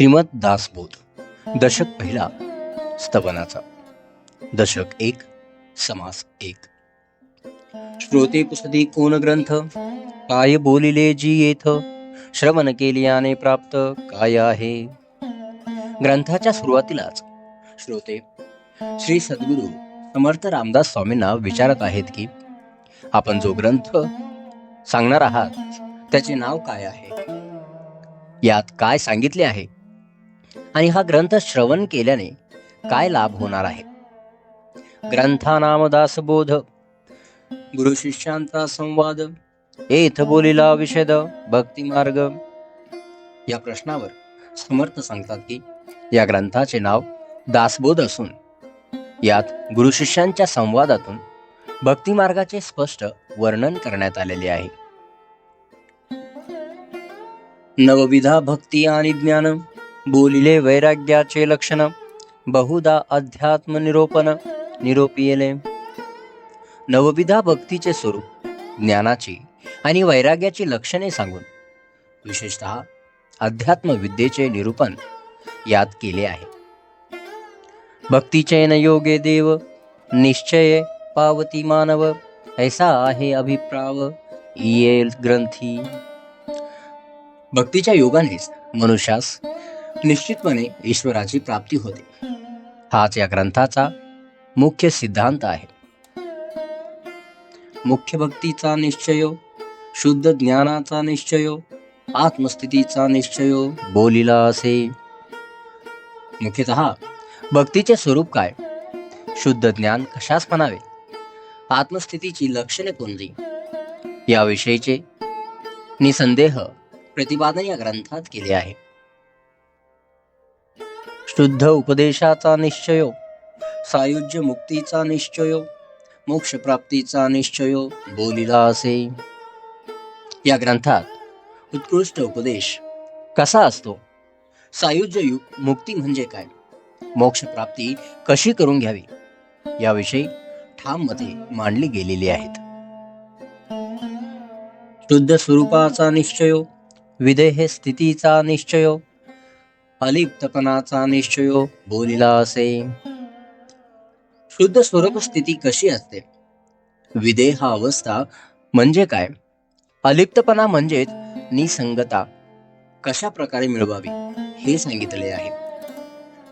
श्रीमद दासबोध दशक पहिला स्तवनाचा. दशक एक समास एक. श्रोते पुसदी कोण ग्रंथ? काय बोलिले जी येथ श्रवण केल्याने प्राप्त काय आहे? ग्रंथाच्या सुरुवातीलाच श्रोते श्री सद्गुरू समर्थ रामदास स्वामींना विचारत आहेत की आपण जो ग्रंथ सांगणार आहात त्याचे नाव काय आहे? यात काय सांगितले आहे? आणि हा ग्रंथ श्रवण केल्याने काय लाभ होणार आहे? ग्रंथानाम दासबोध गुरु शिष्यांचा संवाद एथ बोलिला विषद भक्ती मार्ग. या प्रश्नावर समर्थ सांगतात की या ग्रंथाचे नाव दासबोध असून यात गुरु शिष्यांच्या संवादातून भक्ती मार्गाचे स्पष्ट वर्णन करण्यात आलेले आहे. नवविधा भक्ती आणि ज्ञान बोलिले वैराग्याचे लक्षण बहुधा अध्यात्म निरोपण निरोपिले नवविधा भक्तीचे स्वरूप ज्ञानाची आणि वैराग्याची लक्षणे सांगून विशेषतः अध्यात्मविद्येचे निरूपण यात केले आहे. भक्तीचे न योगे देव निश्चय पावती मानव ऐसा आहे अभिप्राव येल ग्रंथी. भक्तीच्या योगानेच मनुष्यास निश्चितपणे ईश्वराची प्राप्ती होते. हाच या ग्रंथाचा मुख्य सिद्धांत आहे. मुख्य भक्तीचा निश्चय शुद्ध ज्ञानाचा निश्चय आत्मस्थितीचा निश्चय बोलिला असे. मुख्यतः भक्तीचे स्वरूप काय? शुद्ध ज्ञान कशास म्हणावे? आत्मस्थितीची लक्षणे कोणती? याविषयीचे निसंदेह प्रतिपादन या ग्रंथात केले आहे. शुद्ध उपदेशाचा निश्चयो सायुज्य मुक्तीचा निश्चयो मोक्ष प्राप्तीचा निश्चय बोलिला असे. या ग्रंथात उत्कृष्ट उपदेश कसा असतो? सायुज्य युग मुक्ती म्हणजे काय? मोक्ष प्राप्ती कशी करून घ्यावी? याविषयी ठाम मते मांडली गेलेली आहेत. शुद्ध स्वरूपाचा निश्चयो विदेह स्थितीचा निश्चयो अलिप्तपणाचा निश्चय बोलिला असे. शुद्ध स्वरूप स्थिती कशी असते? विदेह अवस्था म्हणजे काय? अलिप्तपणा म्हणजेच निसंगता. कशा प्रकारे मिळवावी हे सांगितले आहे.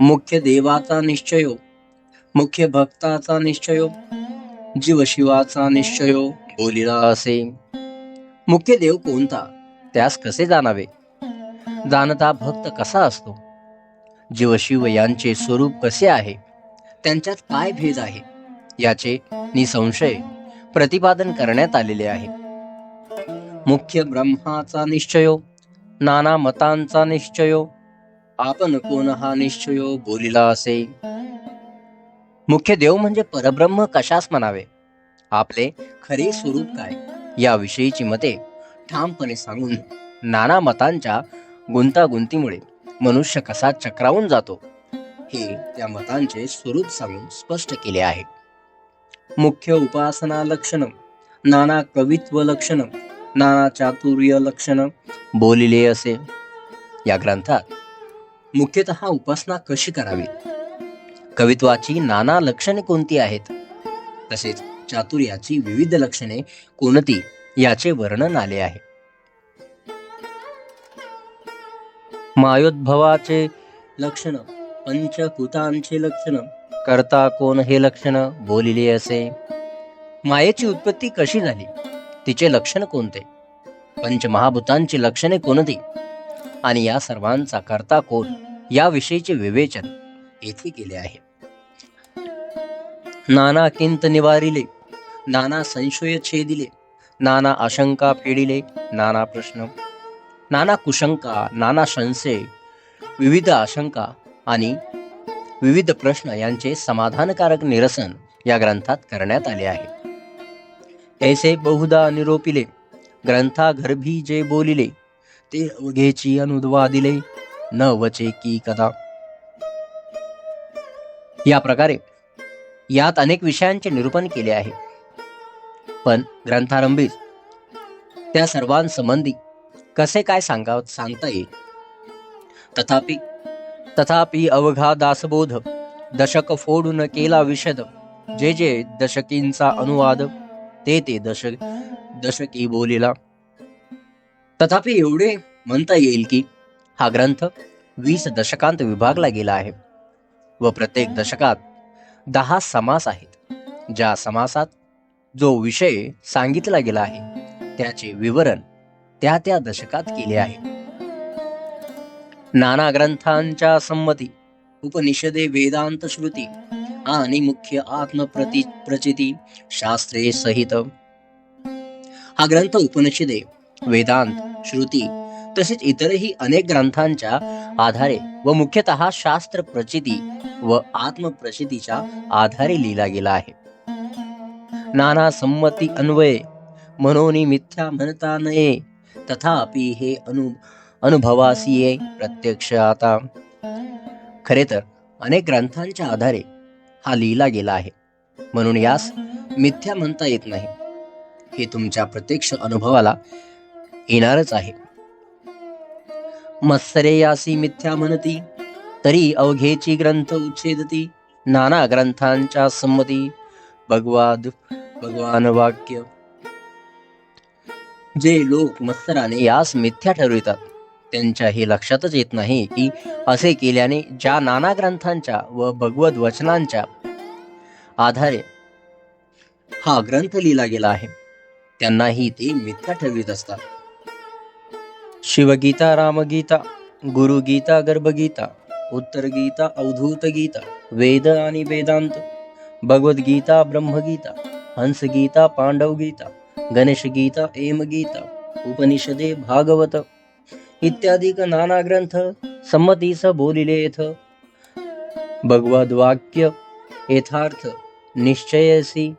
मुख्य देवाचा निश्चय मुख्य भक्ताचा निश्चय जीवशिवाचा निश्चय बोलिला असे. मुख्य देव कोणता? त्यास कसे जाणावे? जाणता भक्त कसा असतो? जीवशिव यांचे स्वरूप कसे आहे? त्यांच्यात काय भेद आहे? याचे निसंशय प्रतिपादन करण्यात आलेले आहे. मुख्य ब्रह्माचा निश्चय नाना मतांचा निश्चय आपण कोण हा निश्चय बोलिला असे? मुख्य देव म्हणजे परब्रह्म कशास म्हणावे? आपले खरे स्वरूप काय? याविषयीची मते ठामपणे सांगून नाना मतांच्या गुंतागुंतीमुळे मनुष्य कसा चक्रावून जातो हे त्या मतांचे स्वरूप सांगून स्पष्ट केले आहे. मुख्य उपासना लक्षण नाना कवित्व लक्षण नाना चातुर्य लक्षण बोलिले असे. या ग्रंथात मुख्यतः उपासना कशी करावी? कवित्वाची नाना लक्षणे कोणती आहेत? तसेच चातुर्याची विविध लक्षणे कोणती याचे वर्णन आले आहे? मायोद्भवाचे लक्षण पंचभूतांचे लक्षण. करता कोण हे लक्षण बोलिले असे? मायेची उत्पत्ती कशी झाली? तिचे लक्षण कोणते? पंचमहाभूतांची लक्षणे कोणती? आणि या सर्वांचा करता कोण? याविषयीचे विवेचन येथे केले आहे. नाना किंत निवारिले नाना संशय छेदिले नाना आशंका फेडिले नाना प्रश्न नाना कुशंका नाना संशय विविध आशंका आणि विविध प्रश्न यांचे समाधानकारक निरसन या ग्रंथात करण्यात आले आहे. ऐसे बहुधा निरोपिले ग्रंथा गर्भी जे बोलिले ते अवघेची अनुद्वादिले न वचे की कदा या प्रकारे यात अनेक विषयांचे निरूपण केले आहे. पण ग्रंथारंभीच त्या सर्वांसंबंधी कसे काय सांगाव सांगता येईल? तथापि तथापि अवघा दासबोध दशक फोडून केला विशद जे जे दशकींचा अनुवाद ते ते दशक दशकी बोलिला. तथापि एवढे म्हणता येईल की हा ग्रंथ वीस दशकांत विभागला गेला आहे व प्रत्येक दशकात दहा समास आहेत. ज्या समासात जो विषय सांगितला गेला आहे त्याचे विवरण त्या त्या दशकात केले आहे नाना ग्रंथांच्या संमती उपनिषदे वेदांत श्रुती आणि मुख्य आत्मप्रति प्रचिती शास्त्रे सहित. हा ग्रंथ उपनिषदे वेदांत श्रुती तसेच इतरही अनेक ग्रंथांच्या आधारे व मुख्यतः शास्त्र प्रचिती व आत्मप्रचितीच्या आधारे लिहिला गेला आहे. नाना संमती अन्वये म्हणून मिथ्या म्हणता नये तथापि हे अनु अनुभवासी ये प्रत्यक्ष आता खरे तर अनेक ग्रंथांच्या आधारे हा लिहिला गेला आहे. म्हणून यास मिथ्या म्हणता येत नाही. हे तुमच्या प्रत्यक्ष अनुभवाला येणारच आहे. मत्सरे यासी मिथ्या म्हणती तरी अवघेची ग्रंथ उच्छेदती नाना ग्रंथांच्या संमती. भगवाद भगवान वाक्य जे लोक मत्सराने यास मिथ्या ठरवितात त्यांच्या हे लक्षातच येत नाही की असे केल्याने ज्या नाना ग्रंथांच्या व भगवत वचनांच्या आधारे हा ग्रंथ लिहिला गेला आहे त्यांनाही ते मिथ्या ठरवित असतात. शिवगीता रामगीता गुरुगीता गर्भगीता उत्तर गीता अवधूत गीता वेद आणि वेदांत भगवद्गीता ब्रह्मगीता हंसगीता पांडव गणेशगीता गणेश गीता एम गीता उपनिषदे भागवत इत्यादी नाना ग्रंथ संमतीस बोलिले येथ भगवद्वाक्य यथार्थ निश्चयसी.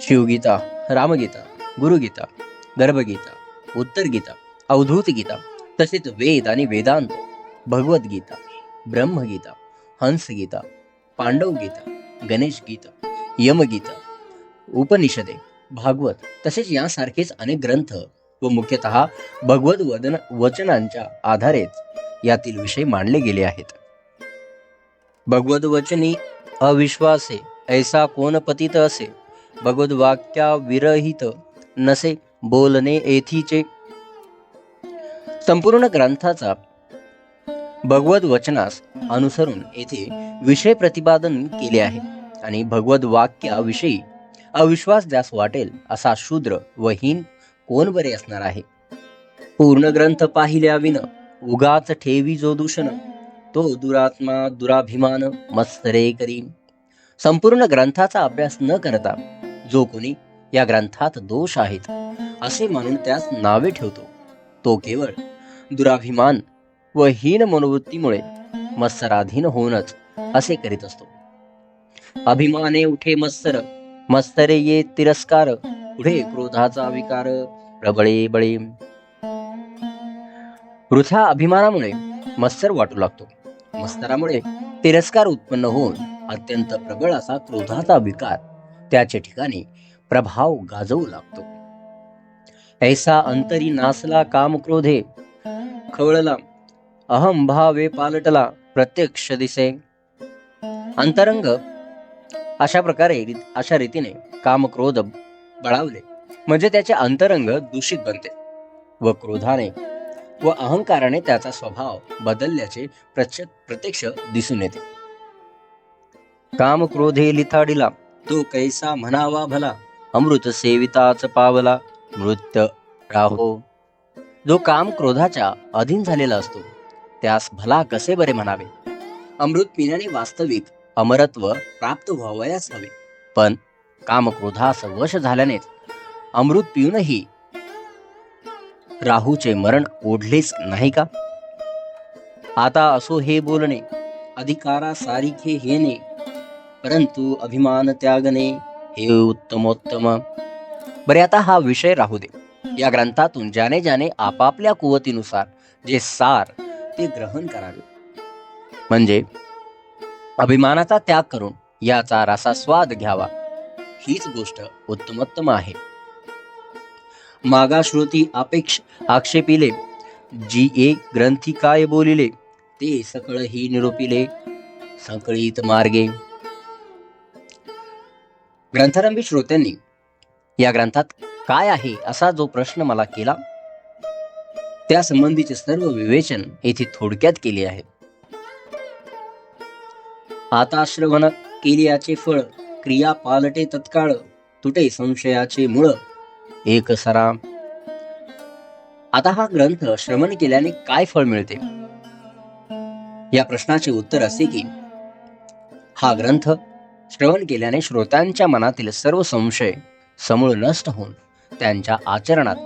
शिवगीता रामगीता गुरुगीता गर्भगीता उत्तरगीता अवधूतगीता अवधूत गीता तसेच वेद आणि वेदांत भगवद्गीता ब्रह्मगीता हंसगीता पांडवगीता गणेशगीता गणेश गीता यमगीता उपनिषदे भागवत तसेच यासारखेच अनेक ग्रंथ व मुख्यतः भगवत वदन वचनांच्या आधारेच यातील विषय मांडले गेले आहेत. भगवत वचनी अविश्वासे ऐसा कोण पतित असे? भगवत वाक्या विरहित नसे बोलणे येथीचे संपूर्ण ग्रंथाचा भगवत वचनास अनुसरून येथे विषय प्रतिपादन केले आहे. आणि भगवत वाक्याविषयी अविश्वास द्यास वाटेल असा शूद्र व हीन कोण बरे असणार आहे? पूर्ण ग्रंथ पाहिल्या विन उगाच ठेवी जो दूषण तो दुरात्मा दुराभिमान मत्सरे करीन. संपूर्ण ग्रंथाचा अभ्यास न करता जो कोणी या ग्रंथात दोष आहेत असे मानून त्यास नावे ठेवतो. तो केवळ दुराभिमान व हीन मनोवृत्तीमुळे मत्सराधीन होऊनच असे करीत असतो. अभिमाने उठे मत्सर मस्तरे ये तिरस्कार पुढे क्रोधाचा विकार प्रबळे बळे वृथा अभिमानामुळे मत्सर वाटू लागतो. मस्तरामुळे तिरस्कार उत्पन्न होऊन अत्यंत प्रबळ असा क्रोधाचा विकार त्याच्या ठिकाणी प्रभाव गाजवू लागतो. ऐसा अंतरी नासला काम क्रोधे खवळला अहम भावे पालटला प्रत्यक्ष दिसे. अंतरंग अशा प्रकारे अशा रीतीने काम क्रोध बळावले. म्हणजे त्याचे अंतरंग दूषित बनते व क्रोधाने व अहंकाराने त्याचा स्वभाव बदलल्याचे प्रत्यक्ष दिसून येते. काम क्रोधे लिथाडिला तो कैसा म्हणावा भला? अमृत सेविताच पावला मृत्य राहो. जो काम क्रोधाच्या अधीन झालेला असतो त्यास भला कसे बरे म्हणावे? अमृत पिण्याने वास्तविक अमरत्व प्राप्त व्हावयास हवे. पण कामक्रोधास वश झाल्यानेच अमृत पिऊनही राहूचे मरण ओढलेच नाही का? आता असो हे बोलणे अधिकारा सारिखे हेने परंतु अभिमान त्यागणे हे उत्तमोत्तम. बरे आता हा विषय राहू दे. या ग्रंथातून ज्याने ज्याने आपापल्या कुवतीनुसार जे सार ते ग्रहण करावे. म्हणजे अभिमानाचा त्याग करून याचा रसास्वाद घ्यावा. हीच गोष्ट उत्तमोत्तम आहे. मागा श्रुती अपेक्ष आक्षेपिले जी एक ग्रंथी काय बोलिले ते सकळ ही निरोपिले संकळीत मार्गे. ग्रंथारंभी श्रोत्यांनी या ग्रंथात काय आहे असा जो प्रश्न मला केला त्या संबंधीचे सर्व विवेचन येथे थोडक्यात केले आहे. आता श्रवण केल्याचे फळ क्रिया पालटे तत्काळ तुटे संशयाचे मूळ. एक सरा आता हा ग्रंथ श्रवण केल्याने काय फळ मिळते? या प्रश्नाचे उत्तर असे की हा ग्रंथ श्रवण केल्याने श्रोत्यांच्या मनातील सर्व संशय समूळ नष्ट होऊन त्यांच्या आचरणात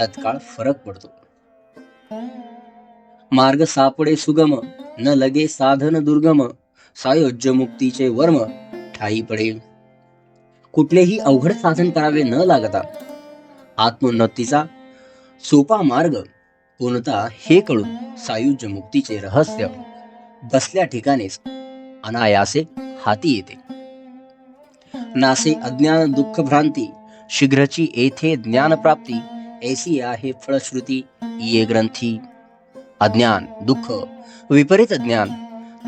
तत्काळ फरक पडतो. मार्ग सापडे सुगम न लगे साधन दुर्गम सायोज्य मुक्तीचे वर्म ठाई पडेल. कुठलेही अवघड साधन करावे न लागता आत्मोन्नतीचा सोपा मार्ग कोणता हे कळून सायुज्य मुक्तीचे रहस्य बसल्या ठिकाणीच अनायासे हाती येते. नासे अज्ञान दुःख भ्रांती शीघ्रची येथे ज्ञानप्राप्ती ऐसी आहे फळश्रुती ये ग्रंथी. अज्ञान दुःख विपरीत ज्ञान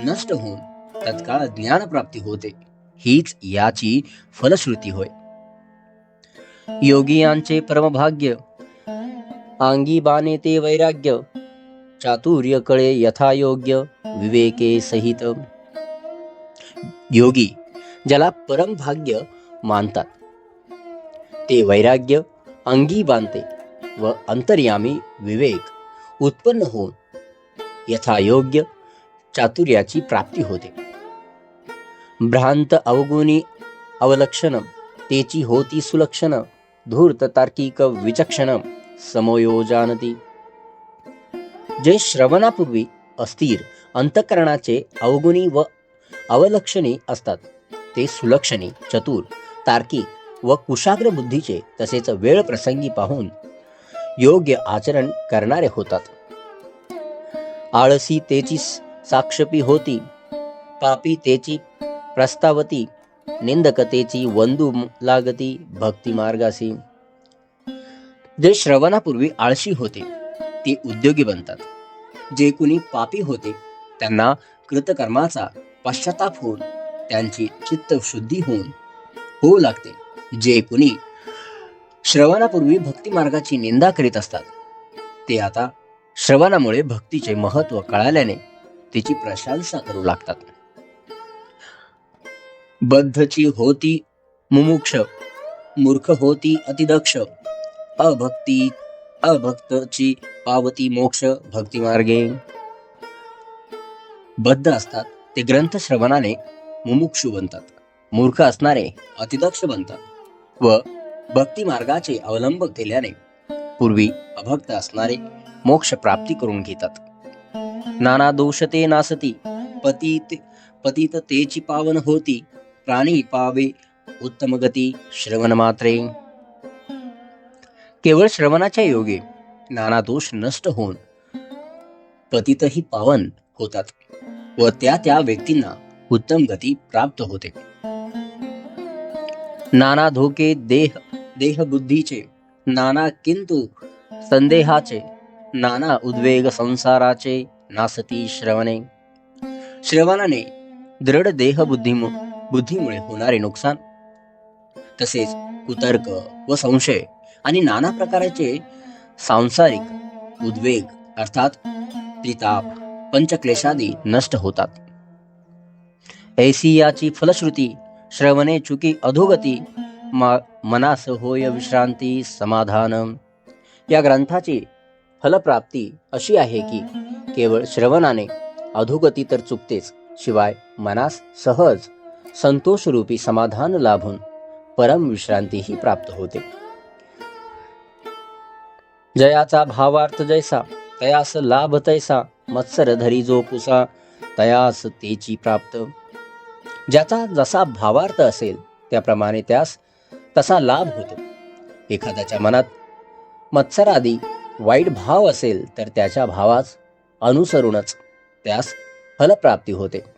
नष्ट होऊन तत्काळ ज्ञानप्राप्ती होते. हीच याची फलश्रुती होय. योगियांचे परमभाग्य आंगी बाने ते वैराग्य चातुर्य कळे यथायोग्य विवेके सहित. योगी ज्याला परमभाग्य मानतात ते वैराग्य अंगी बांधते व अंतर्यामी विवेक उत्पन्न होऊन यथायोग्य चातुर्याची प्राप्ती होते. भ्रांत अवगुणी अवलक्षण तेची होती सुलक्षण धूर्त तार्किक विचक्षण समयोजानती जे श्रवणापूर्वी अस्थिर अंतकरणाचे अवगुणी व अवलक्षणी असतात ते सुलक्षणी चतुर तार्किक व कुशाग्र बुद्धीचे तसेच वेळ प्रसंगी पाहून योग्य आचरण करणारे होतात. आळसी तेची साक्षपी होती पापी तेची प्रस्तावती निंदकतेची वंदू लागती भक्ती मार्गासी जे श्रवणापूर्वी आळशी होते ते उद्योगी बनतात. जे कुणी पापी होते त्यांना कृतकर्माचा पश्चाताप होऊन त्यांची चित्त शुद्धी होऊन होऊ लागते. जे कुणी श्रवणापूर्वी भक्ती मार्गाची निंदा करीत असतात ते आता श्रवणामुळे भक्तीचे महत्त्व कळाल्याने तिची प्रशंसा करू लागतात. बद्धची होती मुमुक्ष मूर्ख होती अतिदक्ष अभक्ती अभक्तची पावती मोक्ष भक्तिमार्गे. बद्ध असतात ते ग्रंथ श्रवणाने मुमुक्षु बनतात मूर्ख असणारे अतिदक्ष बनतात व भक्ती मार्गाचे अवलंब केल्याने पूर्वी अभक्त असणारे मोक्ष प्राप्ती करून घेतात. नाना दोष ते नासती पतित पतित तेची पावन होती प्राणी पावे उत्तम गती श्रवण मात्रे केवळ श्रवणाच्या योगे नाना दोष नष्ट होऊन पतितही पावन होतात व त्या त्या व्यक्तींना उत्तम गती प्राप्त होते नाना धोके देह देह बुद्धीचे नाना किंतु संदेहाचे नाना उद्वेग संसाराचे नासती श्रवणे श्रवणाने दृढ देहबुद्धिमुख बुद्धीमुळे होणारे नुकसान. तसेच कुतर्क व संशय आणि नाना प्रकारचे सांसारिक उद्वेग अर्थात त्रिताप पंचक्लेशादी नष्ट होतात. ऐसी याची फलश्रुती श्रवणे चुकी अधोगती मा मनास होय विश्रांती समाधान या ग्रंथाची फलप्राप्ती अशी आहे की केवळ श्रवणाने अधोगती तर चुकतेच शिवाय मनास सहज संतोषरूपी समाधान लाभून परम विश्रांतीही प्राप्त होते. जयाचा भावार्थ जैसा तयास लाभ तैसा मत्सर धरी जो पुसा तयास तेची प्राप्त. ज्याचा जसा भावार्थ असेल त्याप्रमाणे त्यास तसा लाभ होतो. एखाद्याच्या मनात मत्सरादी वाईट भाव असेल तर त्याच्या भावास अनुसरूनच त्यास फलप्राप्ती होते.